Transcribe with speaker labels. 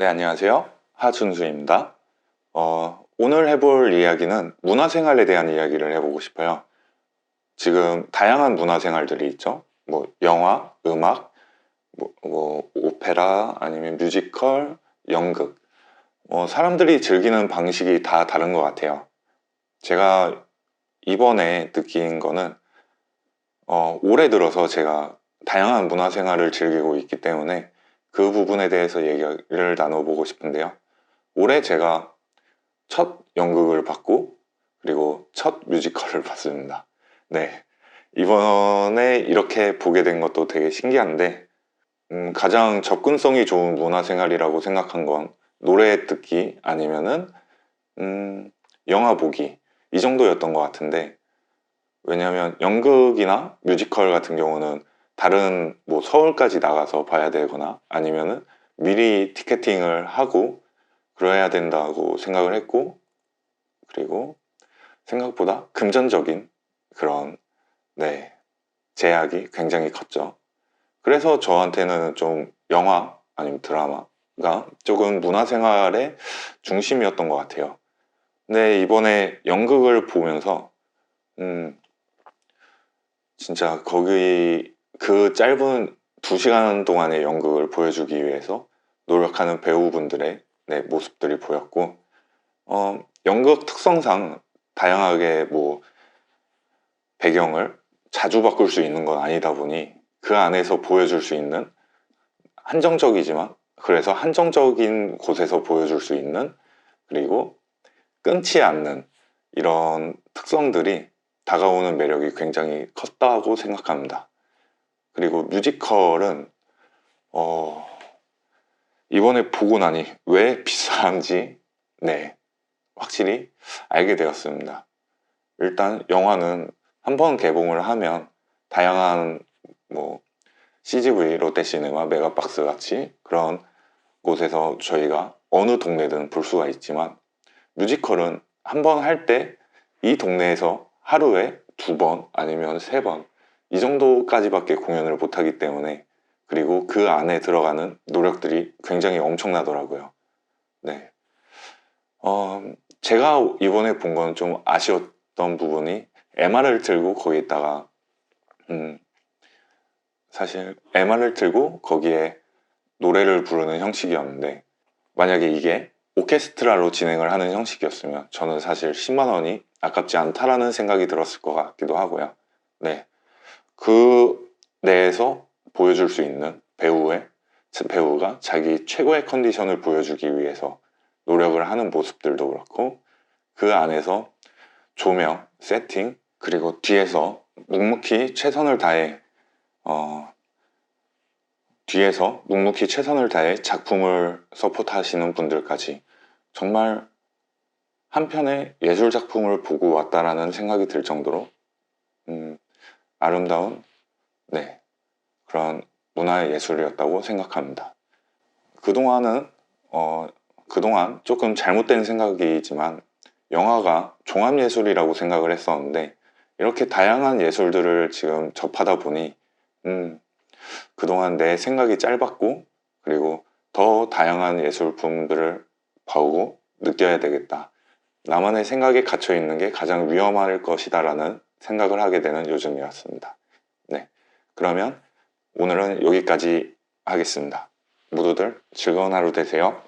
Speaker 1: 네, 안녕하세요. 하준수입니다. 어, 오늘 해볼 이야기는 문화생활에 대한 이야기를 해보고 싶어요. 지금 다양한 문화생활들이 있죠. 뭐 영화, 음악, 뭐, 뭐 오페라, 아니면 뮤지컬, 연극. 뭐 사람들이 즐기는 방식이 다 다른 것 같아요. 제가 이번에 느낀 거는 어, 올해 들어서 제가 다양한 문화생활을 즐기고 있기 때문에 그 부분에 대해서 얘기를 나눠보고 싶은데요. 올해 제가 첫 연극을 봤고 그리고 첫 뮤지컬을 봤습니다. 네. 이번에 이렇게 보게 된 것도 되게 신기한데 음, 가장 접근성이 좋은 문화생활이라고 생각한 건 노래 듣기 아니면은 음, 영화 보기 이 정도였던 것 같은데 왜냐하면 연극이나 뮤지컬 같은 경우는 다른 뭐 서울까지 나가서 봐야 되거나 아니면은 미리 티켓팅을 하고 그래야 된다고 생각을 했고 그리고 생각보다 금전적인 그런 네 제약이 굉장히 컸죠. 그래서 저한테는 좀 영화 아니면 드라마가 조금 문화생활의 중심이었던 것 같아요. 근데 이번에 연극을 보면서 음 진짜 거기 그 짧은 두 시간 동안의 연극을 보여주기 위해서 노력하는 배우분들의 네, 모습들이 보였고 어, 연극 특성상 다양하게 뭐 배경을 자주 바꿀 수 있는 건 아니다 보니 그 안에서 보여줄 수 있는 한정적이지만 그래서 한정적인 곳에서 보여줄 수 있는 그리고 끊지 않는 이런 특성들이 다가오는 매력이 굉장히 컸다고 생각합니다. 그리고 뮤지컬은 어, 이번에 보고 나니 왜 비싼지 네 확실히 알게 되었습니다. 일단 영화는 한 번 개봉을 하면 다양한 뭐 CGV, 롯데시네마, 메가박스 같이 그런 곳에서 저희가 어느 동네든 볼 수가 있지만 뮤지컬은 한 번 할 때 이 동네에서 하루에 두 번 아니면 세 번 이 정도까지밖에 공연을 못하기 때문에 그리고 그 안에 들어가는 노력들이 굉장히 엄청나더라고요. 네. 어, 제가 이번에 본 건 좀 아쉬웠던 부분이 MR을 들고 거기에다가 음, 사실 MR을 들고 거기에 노래를 부르는 형식이었는데 만약에 이게 오케스트라로 진행을 하는 형식이었으면 저는 사실 10만 원이 아깝지 않다라는 생각이 들었을 것 같기도 하고요. 네. 그 내에서 보여줄 수 있는 배우의 배우가 자기 최고의 컨디션을 보여주기 위해서 노력을 하는 모습들도 그렇고 그 안에서 조명, 세팅 그리고 뒤에서 묵묵히 최선을 다해 어, 뒤에서 묵묵히 최선을 다해 작품을 서포트하시는 분들까지 정말 한편의 예술 작품을 보고 왔다라는 생각이 들 정도로 음, 아름다운 네, 그런 문화의 예술이었다고 생각합니다. 그동안은 어, 그동안 조금 잘못된 생각이지만 영화가 종합예술이라고 생각을 했었는데 이렇게 다양한 예술들을 지금 접하다 보니 음, 그동안 내 생각이 짧았고 그리고 더 다양한 예술품들을 봐오고 느껴야 되겠다. 나만의 생각에 갇혀 있는 게 가장 위험할 것이다 라는 생각을 하게 되는 요즘이었습니다. 네. 그러면 오늘은 여기까지 하겠습니다. 모두들 즐거운 하루 되세요.